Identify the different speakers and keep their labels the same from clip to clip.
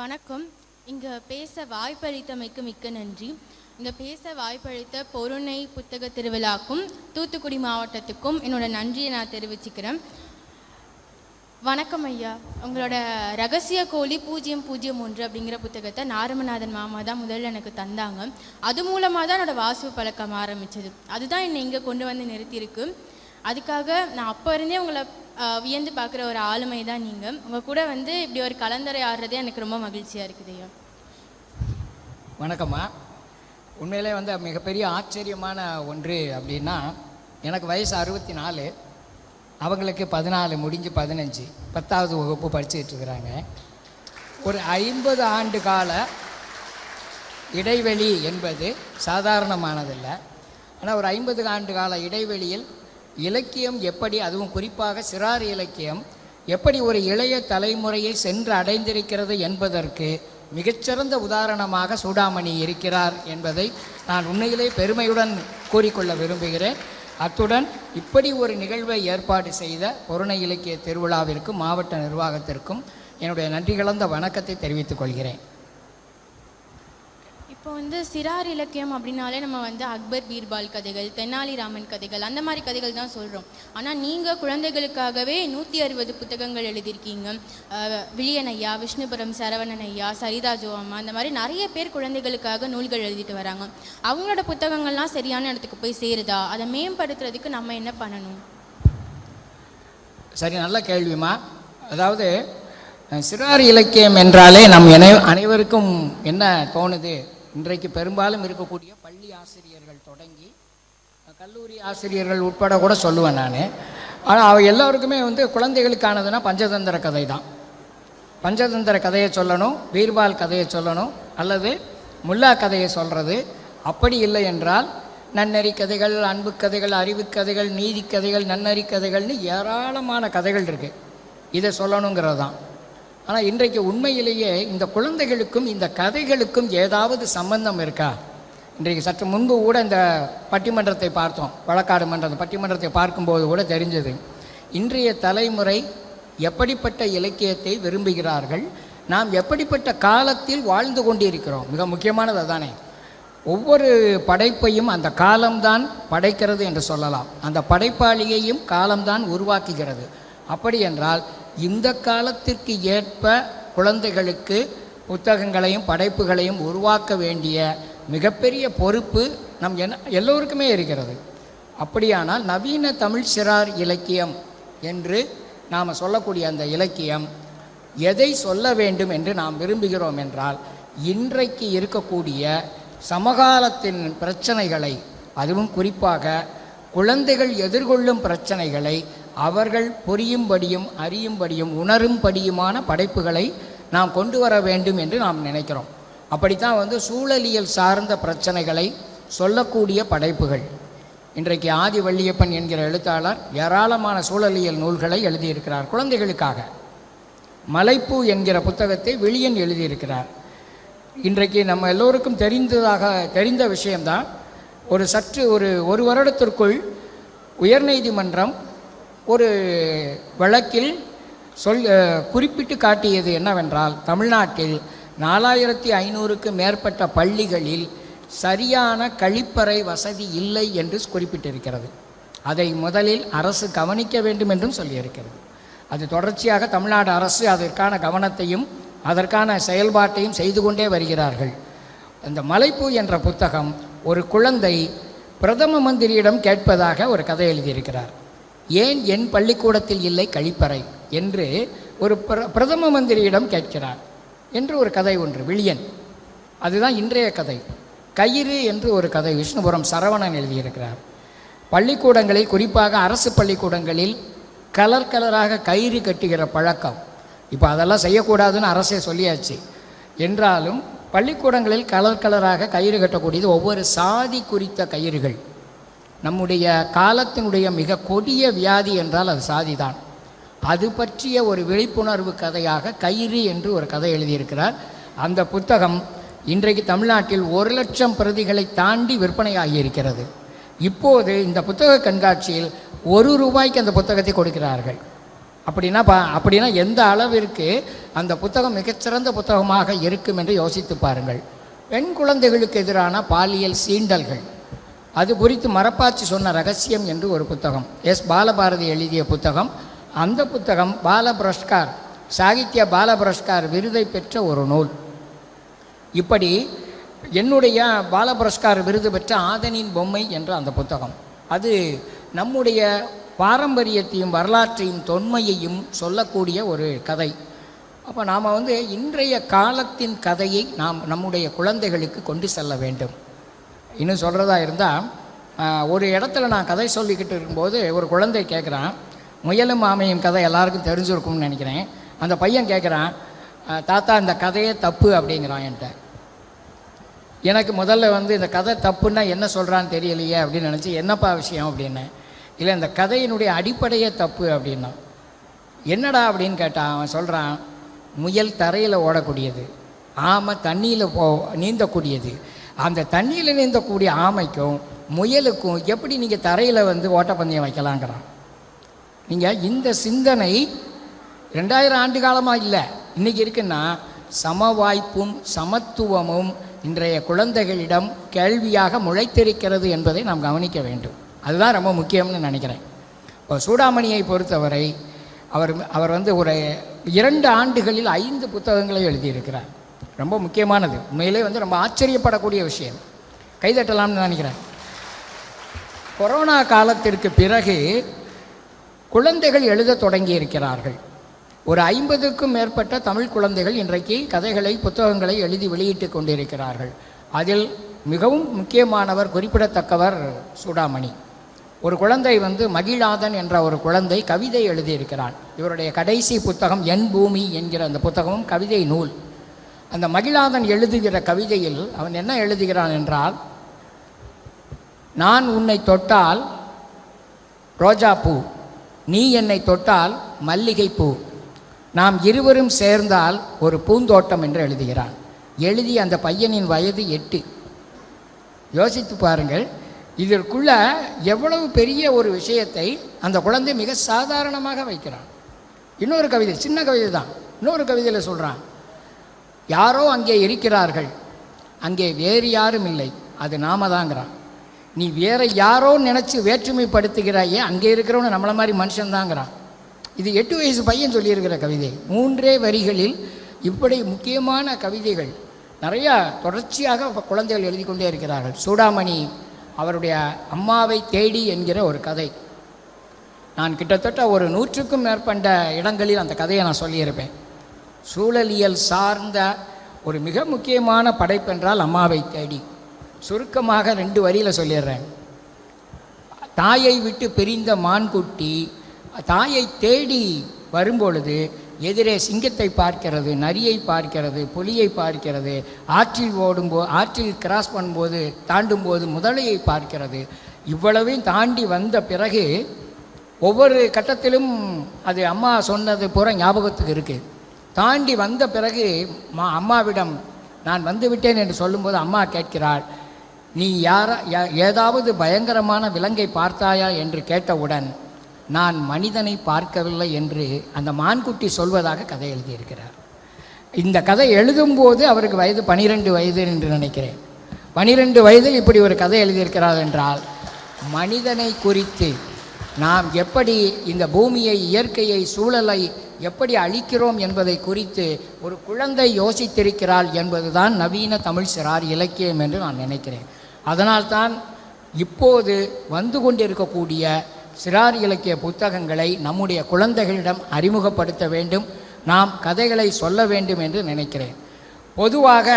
Speaker 1: வணக்கம் இங்கே பேச வாய்ப்பளித்தமைக்கு மிக்க நன்றி இங்கே பேச வாய்ப்பளித்த பொருணை புத்தக திருவிழாக்கும் தூத்துக்குடி மாவட்டத்துக்கும் என்னோட நன்றியை நான் தெரிவிச்சுக்கிறேன் வணக்கம் ஐயா உங்களோட ரகசிய கோழி பூஜ்ஜியம் பூஜ்ஜியம் ஒன்று அப்படிங்கிற புத்தகத்தை நாரமநாதன் மாமா தான் முதல்ல எனக்கு தந்தாங்க அது மூலமாக தான் என்னோட வாசிப்பு பழக்கம் ஆரம்பித்தது அதுதான் என்னை இங்கே கொண்டு வந்து நிறுத்தியிருக்கு அதுக்காக நான் அப்போ இருந்தே உங்களை வியந்து பார்க்குற ஒரு ஆளுமை தான் நீங்கள் உங்கள் கூட வந்து இப்படி ஒரு கலந்தரை ஆடுறதே எனக்கு ரொம்ப மகிழ்ச்சியாக இருக்குது
Speaker 2: வணக்கம்மா உண்மையிலே வந்து மிகப்பெரிய ஆச்சரியமான ஒன்று அப்படின்னா எனக்கு வயசு அறுபத்தி நாலு அவங்களுக்கு பதினாலு முடிஞ்சு பதினஞ்சு பத்தாவது வகுப்பு இருக்கிறாங்க ஒரு ஐம்பது ஆண்டு கால இடைவெளி என்பது சாதாரணமானதில்லை ஆனால் ஒரு ஐம்பது ஆண்டு கால இடைவெளியில் இலக்கியம் எப்படி அதுவும் குறிப்பாக சிறார் இலக்கியம் எப்படி ஒரு இளைய தலைமுறையை சென்று அடைந்திருக்கிறது என்பதற்கு மிகச்சிறந்த உதாரணமாக சூடாமணி இருக்கிறார் என்பதை நான் உண்மையிலே பெருமையுடன் கூறிக்கொள்ள விரும்புகிறேன் அத்துடன் இப்படி ஒரு நிகழ்வை ஏற்பாடு செய்த பொருணை இலக்கிய திருவிழாவிற்கும் மாவட்ட நிர்வாகத்திற்கும் என்னுடைய நன்றி கலந்த வணக்கத்தை தெரிவித்துக் கொள்கிறேன்
Speaker 1: இப்போ வந்து சிறார் இலக்கியம் அப்படின்னாலே நம்ம வந்து அக்பர் பீர்பால் கதைகள் தெனாலிராமன் கதைகள் அந்த மாதிரி கதைகள் தான் சொல்கிறோம் ஆனால் நீங்கள் குழந்தைகளுக்காகவே நூற்றி அறுபது புத்தகங்கள் எழுதியிருக்கீங்க விழியன் ஐயா விஷ்ணுபுரம் சரவணன் ஐயா சரிதா ஜோவாமா அந்த மாதிரி நிறைய பேர் குழந்தைகளுக்காக நூல்கள் எழுதிட்டு வராங்க அவங்களோட புத்தகங்கள்லாம் சரியான இடத்துக்கு போய் சேருதா அதை மேம்படுத்துறதுக்கு நம்ம என்ன பண்ணணும்
Speaker 2: சரி நல்ல கேள்விமா அதாவது சிறார் இலக்கியம் என்றாலே நம் அனைவருக்கும் என்ன தோணுது இன்றைக்கு பெரும்பாலும் இருக்கக்கூடிய பள்ளி ஆசிரியர்கள் தொடங்கி கல்லூரி ஆசிரியர்கள் உட்பட கூட சொல்லுவேன் நான் ஆனால் அவள் எல்லோருக்குமே வந்து குழந்தைகளுக்கானதுன்னா பஞ்சதந்திர கதை தான் பஞ்சதந்திர கதையை சொல்லணும் பீர்பால் கதையை சொல்லணும் அல்லது முல்லா கதையை சொல்கிறது அப்படி இல்லை என்றால் நன்னறி கதைகள் அன்பு கதைகள் அறிவு கதைகள் நீதி கதைகள் நன்னறி கதைகள்னு ஏராளமான கதைகள் இருக்குது இதை சொல்லணுங்கிறது தான் ஆனால் இன்றைக்கு உண்மையிலேயே இந்த குழந்தைகளுக்கும் இந்த கதைகளுக்கும் ஏதாவது சம்பந்தம் இருக்கா இன்றைக்கு சற்று முன்பு கூட இந்த பட்டிமன்றத்தை பார்த்தோம் வழக்காடு மன்றம் பட்டிமன்றத்தை பார்க்கும்போது கூட தெரிஞ்சது இன்றைய தலைமுறை எப்படிப்பட்ட இலக்கியத்தை விரும்புகிறார்கள் நாம் எப்படிப்பட்ட காலத்தில் வாழ்ந்து கொண்டிருக்கிறோம் மிக முக்கியமானது அதானே ஒவ்வொரு படைப்பையும் அந்த காலம்தான் படைக்கிறது என்று சொல்லலாம் அந்த படைப்பாளியையும் காலம்தான் உருவாக்குகிறது அப்படி என்றால் இந்த காலத்திற்கு ஏற்ப குழந்தைகளுக்கு புத்தகங்களையும் படைப்புகளையும் உருவாக்க வேண்டிய மிகப்பெரிய பொறுப்பு நம் என எல்லோருக்குமே இருக்கிறது அப்படியானால் நவீன தமிழ் சிறார் இலக்கியம் என்று நாம் சொல்லக்கூடிய அந்த இலக்கியம் எதை சொல்ல வேண்டும் என்று நாம் விரும்புகிறோம் என்றால் இன்றைக்கு இருக்கக்கூடிய சமகாலத்தின் பிரச்சனைகளை அதுவும் குறிப்பாக குழந்தைகள் எதிர்கொள்ளும் பிரச்சனைகளை அவர்கள் புரியும்படியும் அறியும்படியும் உணரும்படியுமான படைப்புகளை நாம் கொண்டு வர வேண்டும் என்று நாம் நினைக்கிறோம் அப்படித்தான் வந்து சூழலியல் சார்ந்த பிரச்சனைகளை சொல்லக்கூடிய படைப்புகள் இன்றைக்கு ஆதி வள்ளியப்பன் என்கிற எழுத்தாளர் ஏராளமான சூழலியல் நூல்களை எழுதியிருக்கிறார் குழந்தைகளுக்காக மலைப்பூ என்கிற புத்தகத்தை வெளியன் எழுதியிருக்கிறார் இன்றைக்கு நம்ம எல்லோருக்கும் தெரிந்ததாக தெரிந்த விஷயம்தான் ஒரு சற்று ஒரு ஒரு வருடத்திற்குள் உயர்நீதிமன்றம் ஒரு வழக்கில் சொல் குறிப்பிட்டு காட்டியது என்னவென்றால் தமிழ்நாட்டில் நாலாயிரத்தி ஐநூறுக்கு மேற்பட்ட பள்ளிகளில் சரியான கழிப்பறை வசதி இல்லை என்று குறிப்பிட்டிருக்கிறது அதை முதலில் அரசு கவனிக்க வேண்டும் என்றும் சொல்லியிருக்கிறது அது தொடர்ச்சியாக தமிழ்நாடு அரசு அதற்கான கவனத்தையும் அதற்கான செயல்பாட்டையும் செய்து கொண்டே வருகிறார்கள் அந்த மலைப்பூ என்ற புத்தகம் ஒரு குழந்தை பிரதம மந்திரியிடம் கேட்பதாக ஒரு கதை எழுதியிருக்கிறார் ஏன் என் பள்ளிக்கூடத்தில் இல்லை கழிப்பறை என்று ஒரு பிர பிரதம மந்திரியிடம் கேட்கிறார் என்று ஒரு கதை ஒன்று விழியன் அதுதான் இன்றைய கதை கயிறு என்று ஒரு கதை விஷ்ணுபுரம் சரவணன் எழுதியிருக்கிறார் பள்ளிக்கூடங்களில் குறிப்பாக அரசு பள்ளிக்கூடங்களில் கலர் கலராக கயிறு கட்டுகிற பழக்கம் இப்போ அதெல்லாம் செய்யக்கூடாதுன்னு அரசே சொல்லியாச்சு என்றாலும் பள்ளிக்கூடங்களில் கலர் கலராக கயிறு கட்டக்கூடியது ஒவ்வொரு சாதி குறித்த கயிறுகள் நம்முடைய காலத்தினுடைய மிக கொடிய வியாதி என்றால் அது சாதிதான் அது பற்றிய ஒரு விழிப்புணர்வு கதையாக கயிறு என்று ஒரு கதை எழுதியிருக்கிறார் அந்த புத்தகம் இன்றைக்கு தமிழ்நாட்டில் ஒரு லட்சம் பிரதிகளை தாண்டி விற்பனையாகி இருக்கிறது இப்போது இந்த புத்தக கண்காட்சியில் ஒரு ரூபாய்க்கு அந்த புத்தகத்தை கொடுக்கிறார்கள் அப்படின்னா பா அப்படின்னா எந்த அளவிற்கு அந்த புத்தகம் மிகச்சிறந்த புத்தகமாக இருக்கும் என்று யோசித்து பாருங்கள் பெண் குழந்தைகளுக்கு எதிரான பாலியல் சீண்டல்கள் அது குறித்து மரப்பாச்சி சொன்ன ரகசியம் என்று ஒரு புத்தகம் எஸ் பாலபாரதி எழுதிய புத்தகம் அந்த புத்தகம் பால சாகித்ய பால புரஸ்கார் விருதை பெற்ற ஒரு நூல் இப்படி என்னுடைய பால விருது பெற்ற ஆதனின் பொம்மை என்ற அந்த புத்தகம் அது நம்முடைய பாரம்பரியத்தையும் வரலாற்றையும் தொன்மையையும் சொல்லக்கூடிய ஒரு கதை அப்போ நாம் வந்து இன்றைய காலத்தின் கதையை நாம் நம்முடைய குழந்தைகளுக்கு கொண்டு செல்ல வேண்டும் இன்னும் சொல்கிறதா இருந்தால் ஒரு இடத்துல நான் கதை சொல்லிக்கிட்டு இருக்கும்போது ஒரு குழந்தை கேட்குறான் முயலும் மாமையும் கதை எல்லாருக்கும் தெரிஞ்சிருக்கும்னு நினைக்கிறேன் அந்த பையன் கேட்குறான் தாத்தா இந்த கதையே தப்பு அப்படிங்கிறான் என்கிட்ட எனக்கு முதல்ல வந்து இந்த கதை தப்புன்னா என்ன சொல்கிறான்னு தெரியலையே அப்படின்னு நினச்சி என்னப்பா விஷயம் அப்படின்னு இல்லை இந்த கதையினுடைய அடிப்படையே தப்பு அப்படின்னா என்னடா அப்படின்னு கேட்டான் அவன் சொல்கிறான் முயல் தரையில் ஓடக்கூடியது ஆமை தண்ணியில் போ நீந்தக்கூடியது அந்த தண்ணியில் நீந்தக்கூடிய ஆமைக்கும் முயலுக்கும் எப்படி நீங்கள் தரையில் வந்து ஓட்டப்பந்தயம் வைக்கலாங்கிறான் நீங்கள் இந்த சிந்தனை ரெண்டாயிரம் ஆண்டு காலமாக இல்லை இன்றைக்கி இருக்குன்னா சமவாய்ப்பும் சமத்துவமும் இன்றைய குழந்தைகளிடம் கேள்வியாக முளைத்திருக்கிறது என்பதை நாம் கவனிக்க வேண்டும் அதுதான் ரொம்ப முக்கியம்னு நினைக்கிறேன் இப்போ சூடாமணியை பொறுத்தவரை அவர் அவர் வந்து ஒரு இரண்டு ஆண்டுகளில் ஐந்து புத்தகங்களை எழுதியிருக்கிறார் ரொம்ப முக்கியமானது உண்மையிலே வந்து ரொம்ப ஆச்சரியப்படக்கூடிய விஷயம் கைதட்டலாம்னு நினைக்கிறேன் கொரோனா காலத்திற்கு பிறகு குழந்தைகள் எழுத தொடங்கி இருக்கிறார்கள் ஒரு ஐம்பதுக்கும் மேற்பட்ட தமிழ் குழந்தைகள் இன்றைக்கு கதைகளை புத்தகங்களை எழுதி வெளியிட்டு கொண்டிருக்கிறார்கள் அதில் மிகவும் முக்கியமானவர் குறிப்பிடத்தக்கவர் சூடாமணி ஒரு குழந்தை வந்து மகிழாதன் என்ற ஒரு குழந்தை கவிதை எழுதியிருக்கிறான் இவருடைய கடைசி புத்தகம் என் பூமி என்கிற அந்த புத்தகமும் கவிதை நூல் அந்த மகிழாதன் எழுதுகிற கவிதையில் அவன் என்ன எழுதுகிறான் என்றால் நான் உன்னை தொட்டால் ரோஜா பூ நீ என்னை தொட்டால் மல்லிகை பூ நாம் இருவரும் சேர்ந்தால் ஒரு பூந்தோட்டம் என்று எழுதுகிறான் எழுதி அந்த பையனின் வயது எட்டு யோசித்து பாருங்கள் இதற்குள்ள எவ்வளவு பெரிய ஒரு விஷயத்தை அந்த குழந்தை மிக சாதாரணமாக வைக்கிறான் இன்னொரு கவிதை சின்ன கவிதை தான் இன்னொரு கவிதையில் சொல்கிறான் யாரோ அங்கே இருக்கிறார்கள் அங்கே வேறு யாரும் இல்லை அது நாம தாங்கிறான் நீ வேற யாரோ நினச்சி வேற்றுமைப்படுத்துகிறாயே அங்கே இருக்கிறவனு நம்மளை மாதிரி மனுஷன்தாங்கிறான் இது எட்டு வயசு பையன் சொல்லியிருக்கிற கவிதை மூன்றே வரிகளில் இப்படி முக்கியமான கவிதைகள் நிறையா தொடர்ச்சியாக குழந்தைகள் எழுதி கொண்டே இருக்கிறார்கள் சூடாமணி அவருடைய அம்மாவை தேடி என்கிற ஒரு கதை நான் கிட்டத்தட்ட ஒரு நூற்றுக்கும் மேற்பட்ட இடங்களில் அந்த கதையை நான் சொல்லியிருப்பேன் சூழலியல் சார்ந்த ஒரு மிக முக்கியமான படைப்பென்றால் அம்மாவை தேடி சுருக்கமாக ரெண்டு வரியில் சொல்லிடுறேன் தாயை விட்டு பிரிந்த மான்குட்டி தாயை தேடி வரும்பொழுது எதிரே சிங்கத்தை பார்க்கிறது நரியை பார்க்கிறது புலியை பார்க்கிறது ஆற்றில் ஓடும்போ ஆற்றில் கிராஸ் பண்ணும்போது தாண்டும் போது முதலையை பார்க்கிறது இவ்வளவையும் தாண்டி வந்த பிறகு ஒவ்வொரு கட்டத்திலும் அது அம்மா சொன்னது பூரா ஞாபகத்துக்கு இருக்குது தாண்டி வந்த பிறகு மா அம்மாவிடம் நான் வந்துவிட்டேன் என்று சொல்லும்போது அம்மா கேட்கிறாள் நீ யாரா ஏதாவது பயங்கரமான விலங்கை பார்த்தாயா என்று கேட்டவுடன் நான் மனிதனை பார்க்கவில்லை என்று அந்த மான்குட்டி சொல்வதாக கதை எழுதியிருக்கிறார் இந்த கதை எழுதும்போது அவருக்கு வயது பனிரெண்டு வயது என்று நினைக்கிறேன் பனிரெண்டு வயதில் இப்படி ஒரு கதை எழுதியிருக்கிறார் என்றால் மனிதனை குறித்து நாம் எப்படி இந்த பூமியை இயற்கையை சூழலை எப்படி அழிக்கிறோம் என்பதை குறித்து ஒரு குழந்தை யோசித்திருக்கிறாள் என்பதுதான் நவீன தமிழ் சிறார் இலக்கியம் என்று நான் நினைக்கிறேன் அதனால்தான் இப்போது வந்து கொண்டிருக்கக்கூடிய சிறார் இலக்கிய புத்தகங்களை நம்முடைய குழந்தைகளிடம் அறிமுகப்படுத்த வேண்டும் நாம் கதைகளை சொல்ல வேண்டும் என்று நினைக்கிறேன் பொதுவாக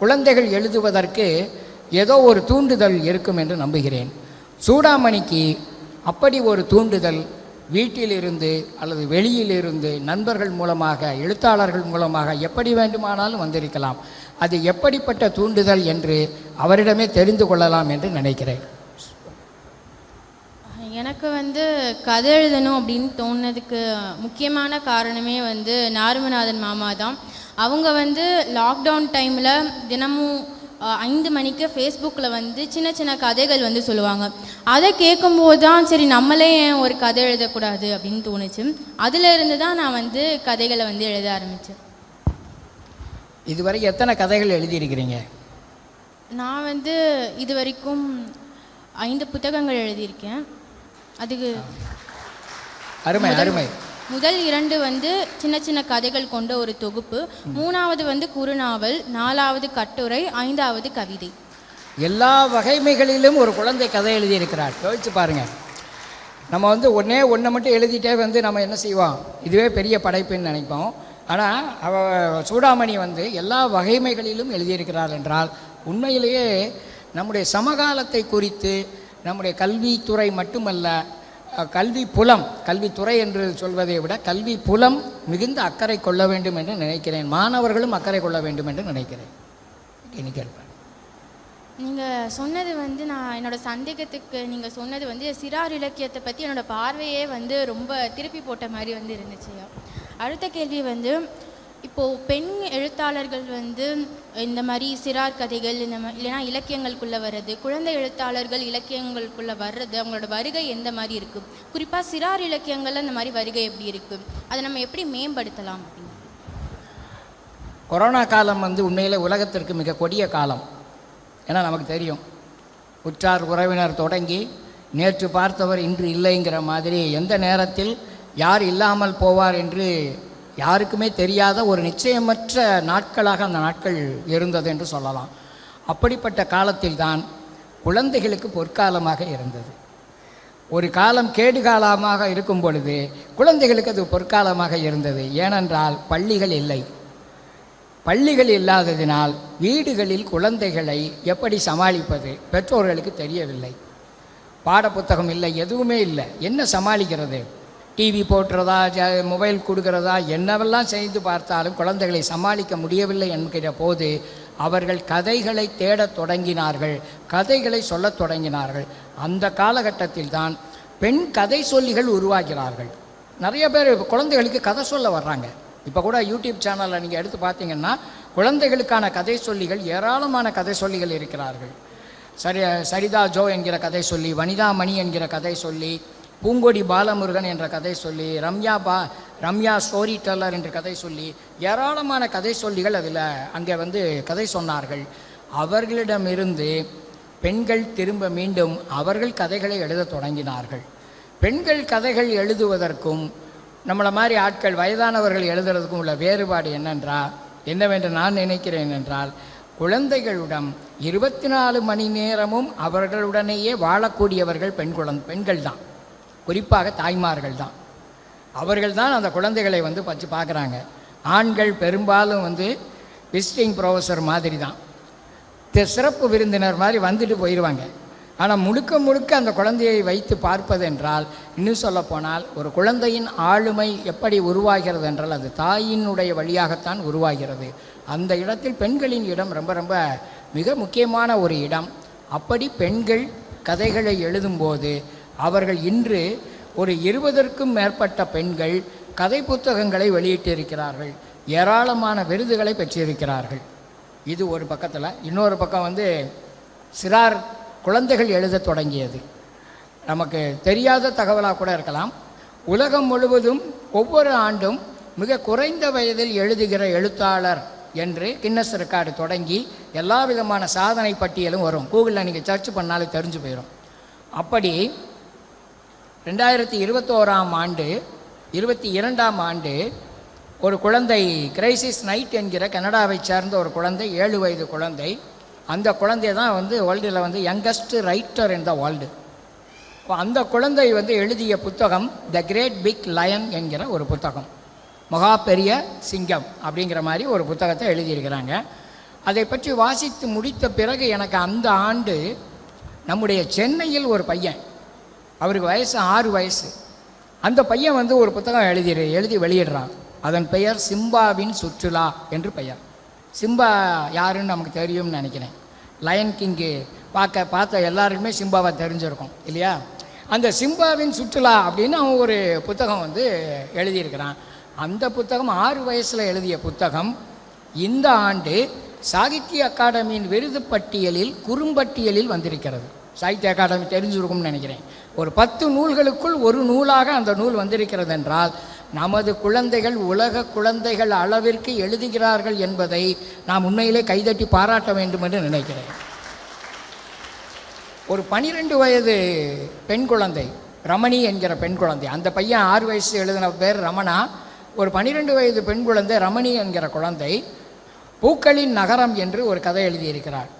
Speaker 2: குழந்தைகள் எழுதுவதற்கு ஏதோ ஒரு தூண்டுதல் இருக்கும் என்று நம்புகிறேன் சூடாமணிக்கு அப்படி ஒரு தூண்டுதல் வீட்டிலிருந்து அல்லது வெளியிலிருந்து நண்பர்கள் மூலமாக எழுத்தாளர்கள் மூலமாக எப்படி வேண்டுமானாலும் வந்திருக்கலாம் அது எப்படிப்பட்ட தூண்டுதல் என்று அவரிடமே தெரிந்து கொள்ளலாம் என்று நினைக்கிறேன்
Speaker 1: எனக்கு வந்து கதை எழுதணும் அப்படின்னு தோணுனதுக்கு முக்கியமான காரணமே வந்து நாரமநாதன் மாமா தான் அவங்க வந்து லாக்டவுன் டைமில் தினமும் ஐந்து மணிக்கு ஃபேஸ்புக்கில் வந்து சின்ன சின்ன கதைகள் வந்து சொல்லுவாங்க அதை கேட்கும்போது தான் சரி நம்மளே ஏன் ஒரு கதை எழுதக்கூடாது அப்படின்னு தோணுச்சு இருந்து தான் நான் வந்து கதைகளை வந்து எழுத ஆரம்பித்தேன்
Speaker 2: இதுவரை எத்தனை கதைகள் எழுதியிருக்கிறீங்க
Speaker 1: நான் வந்து இது வரைக்கும் ஐந்து புத்தகங்கள் எழுதியிருக்கேன் அதுக்கு அருமை அருமை முதல் இரண்டு வந்து சின்ன சின்ன கதைகள் கொண்ட ஒரு தொகுப்பு மூணாவது வந்து குறுநாவல் நாலாவது கட்டுரை ஐந்தாவது கவிதை
Speaker 2: எல்லா வகைமைகளிலும் ஒரு குழந்தை கதை எழுதியிருக்கிறார் யோசிச்சு பாருங்கள் நம்ம வந்து ஒன்றே ஒன்றை மட்டும் எழுதிட்டே வந்து நம்ம என்ன செய்வோம் இதுவே பெரிய படைப்புன்னு நினைப்போம் ஆனால் அவ சூடாமணி வந்து எல்லா வகைமைகளிலும் எழுதியிருக்கிறார் என்றால் உண்மையிலேயே நம்முடைய சமகாலத்தை குறித்து நம்முடைய கல்வித்துறை மட்டுமல்ல கல்வி புலம் கல்வித்துறை என்று சொல்வதை விட கல்வி புலம் மிகுந்த அக்கறை கொள்ள வேண்டும் என்று நினைக்கிறேன் மாணவர்களும் அக்கறை கொள்ள வேண்டும் என்று நினைக்கிறேன் இனி கேட்பேன்
Speaker 1: நீங்கள் சொன்னது வந்து நான் என்னோடய சந்தேகத்துக்கு நீங்கள் சொன்னது வந்து சிறார் இலக்கியத்தை பற்றி என்னோடய பார்வையே வந்து ரொம்ப திருப்பி போட்ட மாதிரி வந்து இருந்துச்சு அடுத்த கேள்வி வந்து இப்போது பெண் எழுத்தாளர்கள் வந்து இந்த மாதிரி சிறார் கதைகள் இந்த மாதிரி இல்லைனா இலக்கியங்களுக்குள்ளே வர்றது குழந்தை எழுத்தாளர்கள் இலக்கியங்களுக்குள்ளே வர்றது அவங்களோட வருகை எந்த மாதிரி இருக்குது குறிப்பாக சிறார் இலக்கியங்களில் இந்த மாதிரி வருகை எப்படி இருக்குது அதை நம்ம எப்படி மேம்படுத்தலாம்
Speaker 2: கொரோனா காலம் வந்து உண்மையில் உலகத்திற்கு மிக கொடிய காலம் ஏன்னா நமக்கு தெரியும் உற்றார் உறவினர் தொடங்கி நேற்று பார்த்தவர் இன்று இல்லைங்கிற மாதிரி எந்த நேரத்தில் யார் இல்லாமல் போவார் என்று யாருக்குமே தெரியாத ஒரு நிச்சயமற்ற நாட்களாக அந்த நாட்கள் இருந்தது என்று சொல்லலாம் அப்படிப்பட்ட காலத்தில்தான் குழந்தைகளுக்கு பொற்காலமாக இருந்தது ஒரு காலம் கேடு காலமாக இருக்கும் பொழுது குழந்தைகளுக்கு அது பொற்காலமாக இருந்தது ஏனென்றால் பள்ளிகள் இல்லை பள்ளிகள் இல்லாததினால் வீடுகளில் குழந்தைகளை எப்படி சமாளிப்பது பெற்றோர்களுக்கு தெரியவில்லை பாடப்புத்தகம் இல்லை எதுவுமே இல்லை என்ன சமாளிக்கிறது டிவி போட்டுறதா மொபைல் கொடுக்குறதா என்னவெல்லாம் செய்து பார்த்தாலும் குழந்தைகளை சமாளிக்க முடியவில்லை என்கிற போது அவர்கள் கதைகளை தேடத் தொடங்கினார்கள் கதைகளை சொல்லத் தொடங்கினார்கள் அந்த காலகட்டத்தில் தான் பெண் கதை சொல்லிகள் உருவாகிறார்கள் நிறைய பேர் குழந்தைகளுக்கு கதை சொல்ல வர்றாங்க இப்போ கூட யூடியூப் சேனலில் நீங்கள் எடுத்து பார்த்தீங்கன்னா குழந்தைகளுக்கான கதை சொல்லிகள் ஏராளமான கதை சொல்லிகள் இருக்கிறார்கள் சரி சரிதா ஜோ என்கிற கதை சொல்லி வனிதா மணி என்கிற கதை சொல்லி பூங்கொடி பாலமுருகன் என்ற கதை சொல்லி ரம்யா பா ரம்யா ஸ்டோரி டெல்லர் என்ற கதை சொல்லி ஏராளமான கதை சொல்லிகள் அதில் அங்கே வந்து கதை சொன்னார்கள் அவர்களிடமிருந்து பெண்கள் திரும்ப மீண்டும் அவர்கள் கதைகளை எழுத தொடங்கினார்கள் பெண்கள் கதைகள் எழுதுவதற்கும் நம்மளை மாதிரி ஆட்கள் வயதானவர்கள் எழுதுறதுக்கும் உள்ள வேறுபாடு என்னென்றால் என்னவென்று நான் நினைக்கிறேன் என்றால் குழந்தைகளிடம் இருபத்தி நாலு மணி நேரமும் அவர்களுடனேயே வாழக்கூடியவர்கள் பெண் குழந்த பெண்கள் தான் குறிப்பாக தாய்மார்கள் தான் அவர்கள் தான் அந்த குழந்தைகளை வந்து பச்சு பார்க்குறாங்க ஆண்கள் பெரும்பாலும் வந்து விசிட்டிங் ப்ரொஃபஸர் மாதிரி தான் சிறப்பு விருந்தினர் மாதிரி வந்துட்டு போயிடுவாங்க ஆனால் முழுக்க முழுக்க அந்த குழந்தையை வைத்து பார்ப்பதென்றால் இன்னும் சொல்லப்போனால் ஒரு குழந்தையின் ஆளுமை எப்படி உருவாகிறது என்றால் அது தாயினுடைய வழியாகத்தான் உருவாகிறது அந்த இடத்தில் பெண்களின் இடம் ரொம்ப ரொம்ப மிக முக்கியமான ஒரு இடம் அப்படி பெண்கள் கதைகளை எழுதும்போது அவர்கள் இன்று ஒரு இருபதற்கும் மேற்பட்ட பெண்கள் கதை புத்தகங்களை வெளியிட்டிருக்கிறார்கள் ஏராளமான விருதுகளை பெற்றிருக்கிறார்கள் இது ஒரு பக்கத்தில் இன்னொரு பக்கம் வந்து சிறார் குழந்தைகள் எழுத தொடங்கியது நமக்கு தெரியாத தகவலாக கூட இருக்கலாம் உலகம் முழுவதும் ஒவ்வொரு ஆண்டும் மிக குறைந்த வயதில் எழுதுகிற எழுத்தாளர் என்று கின்னஸ் ரெக்கார்டு தொடங்கி எல்லா விதமான சாதனை பட்டியலும் வரும் கூகுளில் நீங்கள் சர்ச் பண்ணாலும் தெரிஞ்சு போயிடும் அப்படி ரெண்டாயிரத்தி இருபத்தோராம் ஆண்டு இருபத்தி இரண்டாம் ஆண்டு ஒரு குழந்தை கிரைசிஸ் நைட் என்கிற கனடாவை சார்ந்த ஒரு குழந்தை ஏழு வயது குழந்தை அந்த குழந்தை தான் வந்து வேர்ல்டில் வந்து youngest writer in the world அந்த குழந்தை வந்து எழுதிய புத்தகம் த கிரேட் பிக் லயன் என்கிற ஒரு புத்தகம் மகா பெரிய சிங்கம் அப்படிங்கிற மாதிரி ஒரு புத்தகத்தை எழுதியிருக்கிறாங்க அதை பற்றி வாசித்து முடித்த பிறகு எனக்கு அந்த ஆண்டு நம்முடைய சென்னையில் ஒரு பையன் அவருக்கு வயசு ஆறு வயசு அந்த பையன் வந்து ஒரு புத்தகம் எழுதி எழுதி வெளியிடுறான் அதன் பெயர் சிம்பாவின் சுற்றுலா என்று பெயர் சிம்பா யாருன்னு நமக்கு தெரியும்னு நினைக்கிறேன் லயன் கிங்கு பார்க்க பார்த்த எல்லாருக்குமே சிம்பாவை தெரிஞ்சிருக்கும் இல்லையா அந்த சிம்பாவின் சுற்றுலா அப்படின்னு அவன் ஒரு புத்தகம் வந்து எழுதியிருக்கிறான் அந்த புத்தகம் ஆறு வயசில் எழுதிய புத்தகம் இந்த ஆண்டு சாகித்ய அகாடமியின் விருது பட்டியலில் குறும்பட்டியலில் வந்திருக்கிறது சாகித்ய அகாடமி தெரிஞ்சிருக்கும்னு நினைக்கிறேன் ஒரு பத்து நூல்களுக்குள் ஒரு நூலாக அந்த நூல் வந்திருக்கிறது என்றால் நமது குழந்தைகள் உலக குழந்தைகள் அளவிற்கு எழுதுகிறார்கள் என்பதை நாம் உண்மையிலே கைதட்டி பாராட்ட வேண்டும் என்று நினைக்கிறேன் ஒரு பனிரெண்டு வயது பெண் குழந்தை ரமணி என்கிற பெண் குழந்தை அந்த பையன் ஆறு வயசு எழுதின பேர் ரமணா ஒரு பனிரெண்டு வயது பெண் குழந்தை ரமணி என்கிற குழந்தை பூக்களின் நகரம் என்று ஒரு கதை எழுதியிருக்கிறார்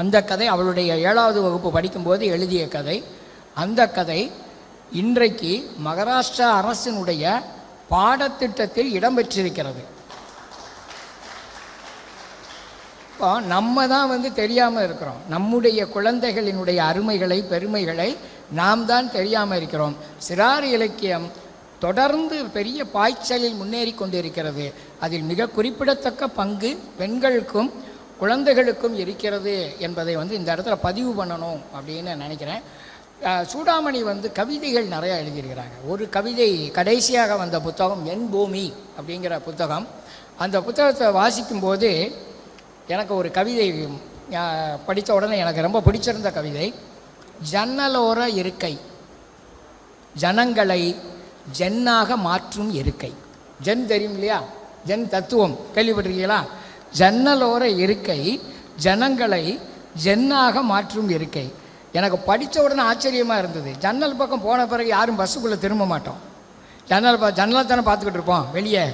Speaker 2: அந்த கதை அவளுடைய ஏழாவது வகுப்பு படிக்கும்போது எழுதிய கதை அந்த கதை இன்றைக்கு மகாராஷ்டிரா அரசினுடைய பாடத்திட்டத்தில் இடம்பெற்றிருக்கிறது இப்போ நம்ம தான் வந்து தெரியாமல் இருக்கிறோம் நம்முடைய குழந்தைகளினுடைய அருமைகளை பெருமைகளை நாம் தான் தெரியாமல் இருக்கிறோம் சிறார் இலக்கியம் தொடர்ந்து பெரிய பாய்ச்சலில் முன்னேறி கொண்டிருக்கிறது அதில் மிக குறிப்பிடத்தக்க பங்கு பெண்களுக்கும் குழந்தைகளுக்கும் இருக்கிறது என்பதை வந்து இந்த இடத்துல பதிவு பண்ணணும் அப்படின்னு நினைக்கிறேன் சூடாமணி வந்து கவிதைகள் நிறையா எழுதியிருக்கிறாங்க ஒரு கவிதை கடைசியாக வந்த புத்தகம் என் பூமி அப்படிங்கிற புத்தகம் அந்த புத்தகத்தை வாசிக்கும்போது எனக்கு ஒரு கவிதை படித்த உடனே எனக்கு ரொம்ப பிடிச்சிருந்த கவிதை ஜன்னலோர இருக்கை ஜனங்களை ஜென்னாக மாற்றும் இருக்கை ஜென் தெரியும் இல்லையா ஜென் தத்துவம் கேள்விப்பட்டிருக்கீங்களா ஜன்னலோர இருக்கை ஜனங்களை ஜென்னாக மாற்றும் இருக்கை எனக்கு படித்த உடனே ஆச்சரியமாக இருந்தது ஜன்னல் பக்கம் போன பிறகு யாரும் பஸ்ஸுக்குள்ளே திரும்ப மாட்டோம் ஜன்னல் பா ஜன்னல் தானே பார்த்துக்கிட்டு இருப்போம் வெளியே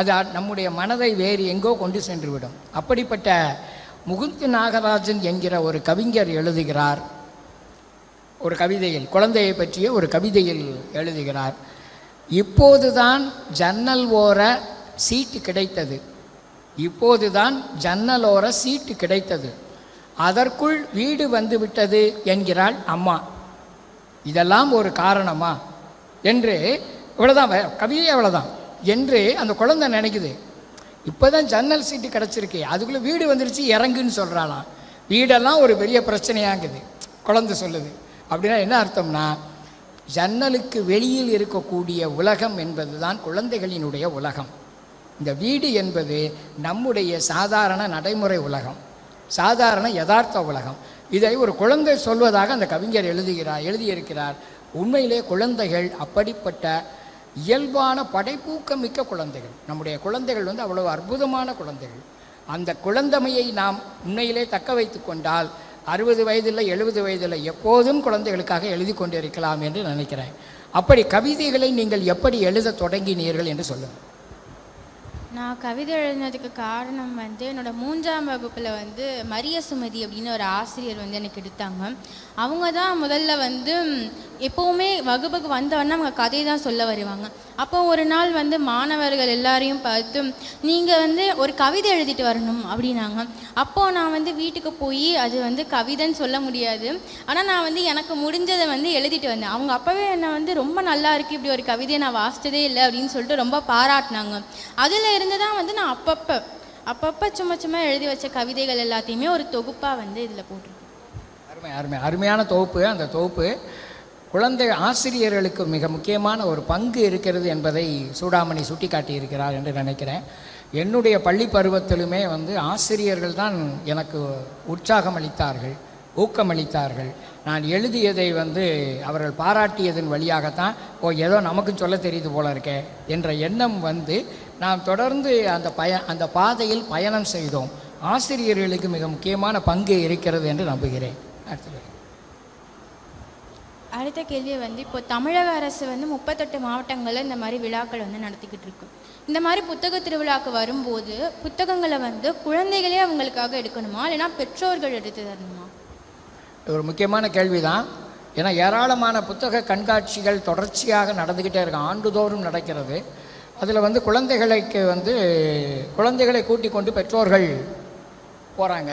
Speaker 2: அது நம்முடைய மனதை வேறு எங்கோ கொண்டு சென்றுவிடும் அப்படிப்பட்ட முகுந்தி நாகராஜன் என்கிற ஒரு கவிஞர் எழுதுகிறார் ஒரு கவிதையில் குழந்தையை பற்றிய ஒரு கவிதையில் எழுதுகிறார் இப்போதுதான் ஜன்னல் ஓர சீட்டு கிடைத்தது இப்போதுதான் ஜன்னலோர சீட்டு கிடைத்தது அதற்குள் வீடு வந்து விட்டது என்கிறாள் அம்மா இதெல்லாம் ஒரு காரணமா என்று இவ்வளோதான் கவியே அவ்வளோதான் என்று அந்த குழந்தை நினைக்குது இப்போ தான் ஜன்னல் சீட்டு கிடச்சிருக்கு அதுக்குள்ளே வீடு வந்துருச்சு இறங்குன்னு சொல்கிறாளாம் வீடெல்லாம் ஒரு பெரிய பிரச்சனையாங்குது குழந்தை சொல்லுது அப்படின்னா என்ன அர்த்தம்னா ஜன்னலுக்கு வெளியில் இருக்கக்கூடிய உலகம் என்பது தான் குழந்தைகளினுடைய உலகம் இந்த வீடு என்பது நம்முடைய சாதாரண நடைமுறை உலகம் சாதாரண யதார்த்த உலகம் இதை ஒரு குழந்தை சொல்வதாக அந்த கவிஞர் எழுதுகிறார் எழுதியிருக்கிறார் உண்மையிலே குழந்தைகள் அப்படிப்பட்ட இயல்பான படைப்பூக்கமிக்க குழந்தைகள் நம்முடைய குழந்தைகள் வந்து அவ்வளவு அற்புதமான குழந்தைகள் அந்த குழந்தமையை நாம் உண்மையிலே தக்க வைத்து கொண்டால் அறுபது வயதில் எழுபது வயதில் எப்போதும் குழந்தைகளுக்காக எழுதி கொண்டிருக்கலாம் என்று நினைக்கிறேன் அப்படி கவிதைகளை நீங்கள் எப்படி எழுத தொடங்கினீர்கள் என்று சொல்லுங்கள் நான் கவிதை எழுதினதுக்கு காரணம் வந்து என்னோடய மூன்றாம் வகுப்பில் வந்து மரிய சுமதி அப்படின்னு ஒரு ஆசிரியர் வந்து எனக்கு எடுத்தாங்க அவங்க தான் முதல்ல வந்து எப்போவுமே வகுப்புக்கு வந்தவொடனே அவங்க கதை தான் சொல்ல வருவாங்க அப்போ ஒரு நாள் வந்து மாணவர்கள் எல்லாரையும் பார்த்து நீங்கள் வந்து ஒரு கவிதை எழுதிட்டு வரணும் அப்படின்னாங்க அப்போது நான் வந்து வீட்டுக்கு போய் அது வந்து கவிதைன்னு சொல்ல முடியாது ஆனால் நான் வந்து எனக்கு முடிஞ்சதை வந்து எழுதிட்டு வந்தேன் அவங்க அப்போவே என்னை வந்து ரொம்ப நல்லா இருக்குது இப்படி ஒரு கவிதையை நான் வாசித்ததே இல்லை அப்படின்னு சொல்லிட்டு ரொம்ப பாராட்டினாங்க அதில் இருந்து தான் வந்து நான் அப்பப்போ அப்பப்போ சும்மா சும்மா எழுதி வச்ச கவிதைகள் எல்லாத்தையுமே ஒரு தொகுப்பாக வந்து இதில் போட்டிருக்கேன் அருமை அருமை அருமையான தொகுப்பு அந்த தொகுப்பு குழந்தை ஆசிரியர்களுக்கு மிக முக்கியமான ஒரு பங்கு இருக்கிறது என்பதை சூடாமணி சுட்டிக்காட்டி இருக்கிறார் என்று நினைக்கிறேன் என்னுடைய பள்ளி பருவத்திலுமே வந்து ஆசிரியர்கள் தான் எனக்கு உற்சாகம் அளித்தார்கள் ஊக்கமளித்தார்கள் நான் எழுதியதை வந்து அவர்கள் பாராட்டியதன் வழியாகத்தான் ஓ ஏதோ நமக்கும் சொல்ல தெரியுது போல இருக்கே என்ற எண்ணம் வந்து நாம் தொடர்ந்து அந்த பய அந்த பாதையில் பயணம் செய்தோம் ஆசிரியர்களுக்கு மிக முக்கியமான பங்கு இருக்கிறது என்று நம்புகிறேன் அடுத்தது அடுத்த கேள்வி வந்து இப்போ தமிழக அரசு வந்து முப்பத்தெட்டு மாவட்டங்களில் இந்த மாதிரி விழாக்கள் வந்து நடத்திக்கிட்டு இருக்கு இந்த மாதிரி புத்தக திருவிழாவுக்கு வரும்போது புத்தகங்களை வந்து குழந்தைகளே அவங்களுக்காக எடுக்கணுமா இல்லைனா பெற்றோர்கள் எடுத்து தரணுமா ஒரு முக்கியமான கேள்வி தான் ஏன்னா ஏராளமான புத்தக கண்காட்சிகள் தொடர்ச்சியாக நடந்துக்கிட்டே இருக்கும் ஆண்டுதோறும் நடக்கிறது அதில் வந்து குழந்தைகளுக்கு வந்து குழந்தைகளை கூட்டிக் கொண்டு பெற்றோர்கள் போகிறாங்க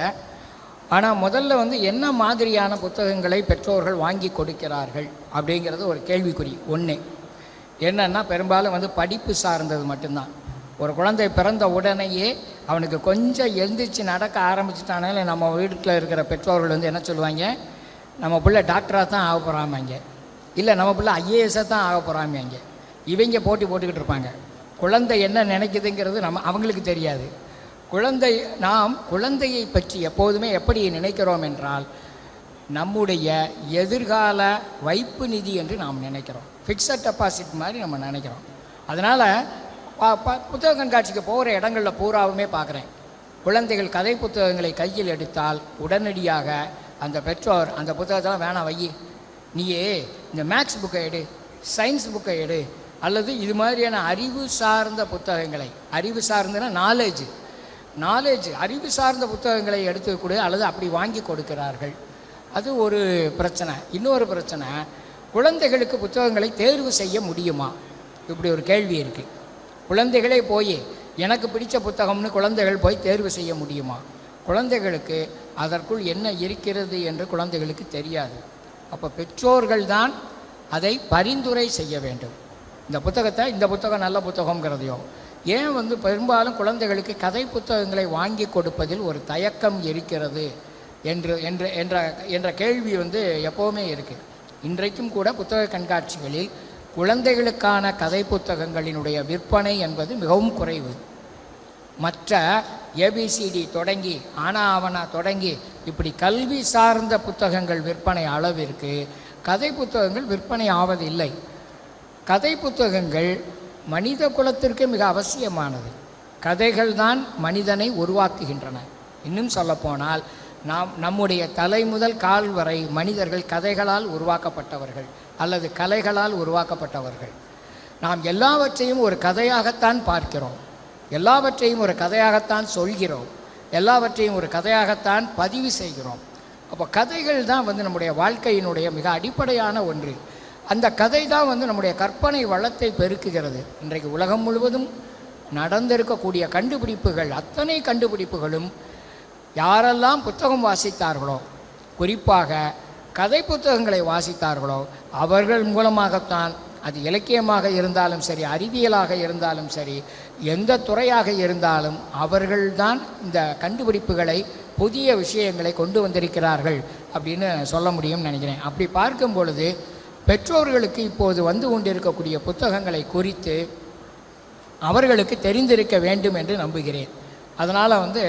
Speaker 2: ஆனால் முதல்ல வந்து என்ன மாதிரியான புத்தகங்களை பெற்றோர்கள் வாங்கி கொடுக்கிறார்கள் அப்படிங்கிறது ஒரு கேள்விக்குறி ஒன்று என்னென்னா பெரும்பாலும் வந்து படிப்பு சார்ந்தது மட்டும்தான் ஒரு குழந்தை பிறந்த உடனேயே அவனுக்கு கொஞ்சம் எழுந்திரிச்சு நடக்க ஆரம்பிச்சுட்டானாலே நம்ம வீட்டில் இருக்கிற பெற்றோர்கள் வந்து என்ன சொல்லுவாங்க நம்ம பிள்ளை டாக்டராக தான் ஆக போகிறாமங்க இல்லை நம்ம பிள்ளை ஐஏஎஸ்ஸாக தான் ஆக போகிறாமங்க இவங்க போட்டி போட்டுக்கிட்டு இருப்பாங்க குழந்தை என்ன நினைக்குதுங்கிறது நம்ம அவங்களுக்கு தெரியாது குழந்தை நாம் குழந்தையை பற்றி எப்போதுமே எப்படி நினைக்கிறோம் என்றால் நம்முடைய எதிர்கால வைப்பு நிதி என்று நாம் நினைக்கிறோம் ஃபிக்ஸட் டெபாசிட் மாதிரி நம்ம நினைக்கிறோம் அதனால் புத்தக கண்காட்சிக்கு போகிற இடங்களில் பூராவுமே பார்க்குறேன் குழந்தைகள் கதை புத்தகங்களை கையில் எடுத்தால் உடனடியாக அந்த பெற்றோர் அந்த புத்தகத்தெல்லாம் வேணாம் வை நீயே இந்த மேக்ஸ் புக்கை எடு சயின்ஸ் புக்கை எடு அல்லது இது மாதிரியான அறிவு சார்ந்த புத்தகங்களை அறிவு சார்ந்தனா நாலேஜ் நாலேஜ் அறிவு சார்ந்த புத்தகங்களை எடுத்துக்கூடிய அல்லது அப்படி வாங்கி கொடுக்கிறார்கள் அது ஒரு பிரச்சனை இன்னொரு பிரச்சனை குழந்தைகளுக்கு புத்தகங்களை தேர்வு செய்ய முடியுமா இப்படி ஒரு கேள்வி இருக்குது குழந்தைகளே போய் எனக்கு பிடித்த புத்தகம்னு குழந்தைகள் போய் தேர்வு செய்ய முடியுமா குழந்தைகளுக்கு அதற்குள் என்ன இருக்கிறது என்று குழந்தைகளுக்கு தெரியாது அப்போ பெற்றோர்கள் தான் அதை பரிந்துரை செய்ய வேண்டும் இந்த புத்தகத்தை இந்த புத்தகம் நல்ல புத்தகங்கிறதையோ ஏன் வந்து பெரும்பாலும் குழந்தைகளுக்கு கதை புத்தகங்களை வாங்கி கொடுப்பதில் ஒரு தயக்கம் இருக்கிறது என்று என்ற என்ற என்ற கேள்வி வந்து எப்போவுமே இருக்குது இன்றைக்கும் கூட புத்தக கண்காட்சிகளில் குழந்தைகளுக்கான கதை புத்தகங்களினுடைய விற்பனை என்பது மிகவும் குறைவு மற்ற ஏபிசிடி தொடங்கி ஆனா ஆவணா தொடங்கி இப்படி கல்வி சார்ந்த புத்தகங்கள் விற்பனை அளவிற்கு கதை புத்தகங்கள் விற்பனை ஆவதில்லை கதை புத்தகங்கள் மனித குலத்திற்கு மிக அவசியமானது கதைகள் தான் மனிதனை உருவாக்குகின்றன இன்னும் சொல்லப்போனால் நாம் நம்முடைய தலை முதல் கால் வரை மனிதர்கள் கதைகளால் உருவாக்கப்பட்டவர்கள் அல்லது கலைகளால் உருவாக்கப்பட்டவர்கள் நாம் எல்லாவற்றையும் ஒரு கதையாகத்தான் பார்க்கிறோம் எல்லாவற்றையும் ஒரு கதையாகத்தான் சொல்கிறோம் எல்லாவற்றையும் ஒரு கதையாகத்தான் பதிவு செய்கிறோம் அப்போ கதைகள் தான் வந்து நம்முடைய வாழ்க்கையினுடைய மிக அடிப்படையான ஒன்று அந்த கதை தான் வந்து நம்முடைய கற்பனை வளத்தை பெருக்குகிறது இன்றைக்கு உலகம் முழுவதும் நடந்திருக்கக்கூடிய கண்டுபிடிப்புகள் அத்தனை கண்டுபிடிப்புகளும் யாரெல்லாம் புத்தகம் வாசித்தார்களோ குறிப்பாக கதை புத்தகங்களை வாசித்தார்களோ அவர்கள் மூலமாகத்தான் அது இலக்கியமாக இருந்தாலும் சரி அறிவியலாக இருந்தாலும் சரி எந்த துறையாக இருந்தாலும் அவர்கள்தான் இந்த கண்டுபிடிப்புகளை புதிய விஷயங்களை கொண்டு வந்திருக்கிறார்கள் அப்படின்னு சொல்ல முடியும்னு நினைக்கிறேன் அப்படி பார்க்கும் பொழுது பெற்றோர்களுக்கு இப்போது வந்து கொண்டிருக்கக்கூடிய புத்தகங்களை குறித்து அவர்களுக்கு தெரிந்திருக்க வேண்டும் என்று நம்புகிறேன் அதனால் வந்து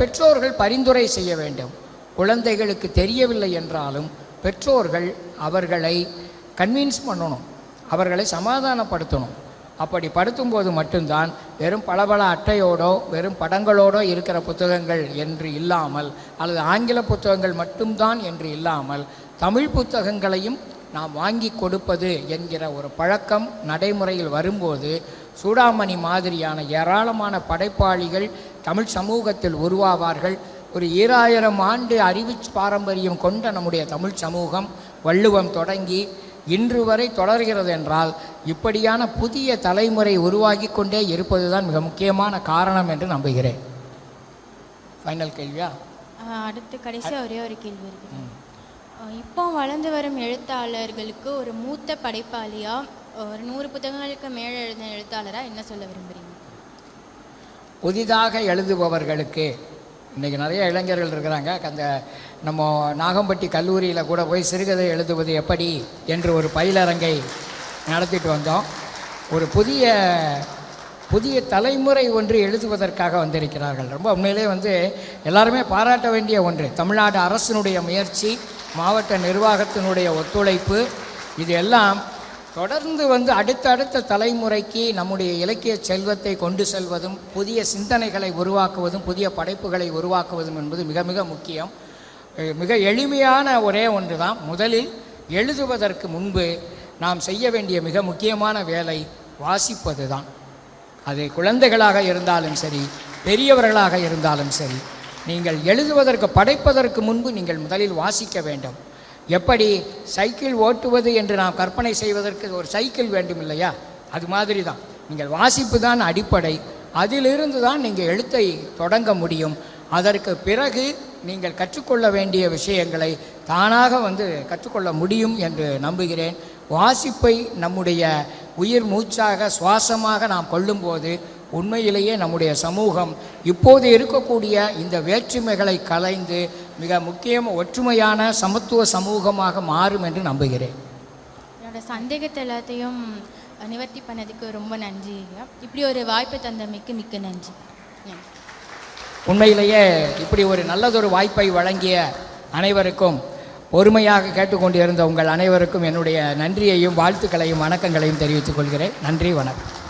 Speaker 2: பெற்றோர்கள் பரிந்துரை செய்ய வேண்டும் குழந்தைகளுக்கு தெரியவில்லை என்றாலும் பெற்றோர்கள் அவர்களை கன்வின்ஸ் பண்ணணும் அவர்களை சமாதானப்படுத்தணும் அப்படி படுத்தும்போது மட்டும்தான் வெறும் பளபள அட்டையோடோ வெறும் படங்களோடோ இருக்கிற புத்தகங்கள் என்று இல்லாமல் அல்லது ஆங்கில புத்தகங்கள் மட்டும்தான் என்று இல்லாமல் தமிழ் புத்தகங்களையும் நாம் வாங்கி கொடுப்பது என்கிற ஒரு பழக்கம் நடைமுறையில் வரும்போது சூடாமணி மாதிரியான ஏராளமான படைப்பாளிகள் தமிழ் சமூகத்தில் உருவாவார்கள் ஒரு ஈராயிரம் ஆண்டு அறிவு பாரம்பரியம் கொண்ட நம்முடைய தமிழ் சமூகம் வள்ளுவம் தொடங்கி இன்று வரை தொடர்கிறது என்றால் இப்படியான புதிய தலைமுறை உருவாகி கொண்டே இருப்பது தான் மிக முக்கியமான காரணம் என்று நம்புகிறேன் ஃபைனல் கேள்வியா அடுத்து கடைசியாக ஒரே ஒரு கேள்வி இருக்குது இப்போ வளர்ந்து வரும் எழுத்தாளர்களுக்கு ஒரு மூத்த படைப்பாளியாக ஒரு நூறு புத்தகங்களுக்கு மேலே எழுத எழுத்தாளராக என்ன சொல்ல விரும்புகிறீங்க புதிதாக எழுதுபவர்களுக்கு இன்றைக்கி நிறைய இளைஞர்கள் இருக்கிறாங்க அந்த நம்ம நாகம்பட்டி கல்லூரியில் கூட போய் சிறுகதை எழுதுவது எப்படி என்று ஒரு பயிலரங்கை நடத்திட்டு வந்தோம் ஒரு புதிய புதிய தலைமுறை ஒன்று எழுதுவதற்காக வந்திருக்கிறார்கள் ரொம்ப உண்மையிலே வந்து எல்லாருமே பாராட்ட வேண்டிய ஒன்று தமிழ்நாடு அரசினுடைய முயற்சி மாவட்ட நிர்வாகத்தினுடைய ஒத்துழைப்பு இது எல்லாம் தொடர்ந்து வந்து அடுத்தடுத்த தலைமுறைக்கு நம்முடைய இலக்கிய செல்வத்தை கொண்டு செல்வதும் புதிய சிந்தனைகளை உருவாக்குவதும் புதிய படைப்புகளை உருவாக்குவதும் என்பது மிக மிக முக்கியம் மிக எளிமையான ஒரே ஒன்று தான் முதலில் எழுதுவதற்கு முன்பு நாம் செய்ய வேண்டிய மிக முக்கியமான வேலை வாசிப்பது தான் அது குழந்தைகளாக இருந்தாலும் சரி பெரியவர்களாக இருந்தாலும் சரி நீங்கள் எழுதுவதற்கு படைப்பதற்கு முன்பு நீங்கள் முதலில் வாசிக்க வேண்டும் எப்படி சைக்கிள் ஓட்டுவது என்று நாம் கற்பனை செய்வதற்கு ஒரு சைக்கிள் வேண்டும் இல்லையா அது மாதிரி தான் நீங்கள் வாசிப்பு தான் அடிப்படை அதிலிருந்து தான் நீங்கள் எழுத்தை தொடங்க முடியும் அதற்கு பிறகு நீங்கள் கற்றுக்கொள்ள வேண்டிய விஷயங்களை தானாக வந்து கற்றுக்கொள்ள முடியும் என்று நம்புகிறேன் வாசிப்பை நம்முடைய உயிர் மூச்சாக சுவாசமாக நாம் கொள்ளும்போது உண்மையிலேயே நம்முடைய சமூகம் இப்போது இருக்கக்கூடிய இந்த வேற்றுமைகளை கலைந்து மிக முக்கியம் ஒற்றுமையான சமத்துவ சமூகமாக மாறும் என்று நம்புகிறேன் என்னோட சந்தேகத்தை எல்லாத்தையும் நிவர்த்தி பண்ணதுக்கு ரொம்ப நன்றி இப்படி ஒரு வாய்ப்பை தந்தமைக்கு மிக்க நன்றி உண்மையிலேயே இப்படி ஒரு நல்லதொரு வாய்ப்பை வழங்கிய அனைவருக்கும் பொறுமையாக கேட்டுக்கொண்டிருந்த உங்கள் அனைவருக்கும் என்னுடைய நன்றியையும் வாழ்த்துக்களையும் வணக்கங்களையும் தெரிவித்துக் கொள்கிறேன் நன்றி வணக்கம்